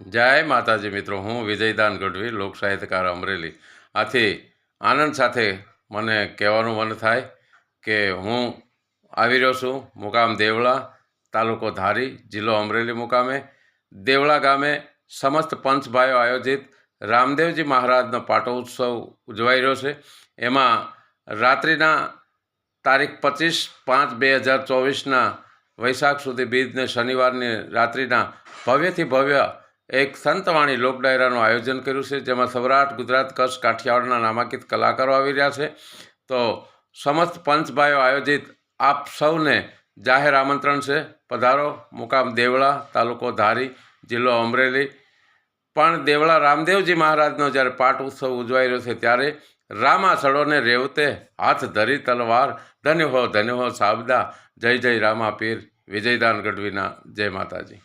જય માતાજી મિત્રો, હું વિજયદાન ગઢવી, લોક સાહિત્યકાર અમરેલી. આથી આનંદ સાથે મને કહેવાનું મન થાય કે હું આવી રહ્યો છું મુકામ દેવળા તાલુકો ધારી, જિલ્લો અમરેલી મુકામે. દેવળા ગામે સમસ્ત પંચભાઈઓ આયોજિત રામદેવજી મહારાજનો પાટો ઉત્સવ ઉજવાઈ રહ્યો છે. એમાં રાત્રિના તારીખ પચીસ પાંચ બે હજાર ચોવીસના વૈશાખ સુધી બીજને શનિવારની રાત્રિના ભવ્યથી ભવ્ય એક સંતવાણી લોક ડાયરાનું આયોજન કર્યું છે, જેમાં સૌરાષ્ટ્ર ગુજરાત કચ્છ કાઠિયાવાડના નામાંકિત કલાકારો આવી રહ્યા છે. તો સમસ્ત પંચભાઈઓ આયોજિત, આપ સૌને જાહેર આમંત્રણ છે. પધારો, મુકામ દેવળા, તાલુકો ધારી, જિલ્લો અમરેલી. પણ દેવળા રામદેવજી મહારાજનો જ્યારે પાઠ ઉત્સવ ઉજવાઈ રહ્યો છે, ત્યારે રામાસળોને રેવતે હાથ ધરી તલવાર, ધન્ય હો ધન્ય હો સાબદા, જય જય રામા પીર વિજયદાન ગઢવીના, જય માતાજી.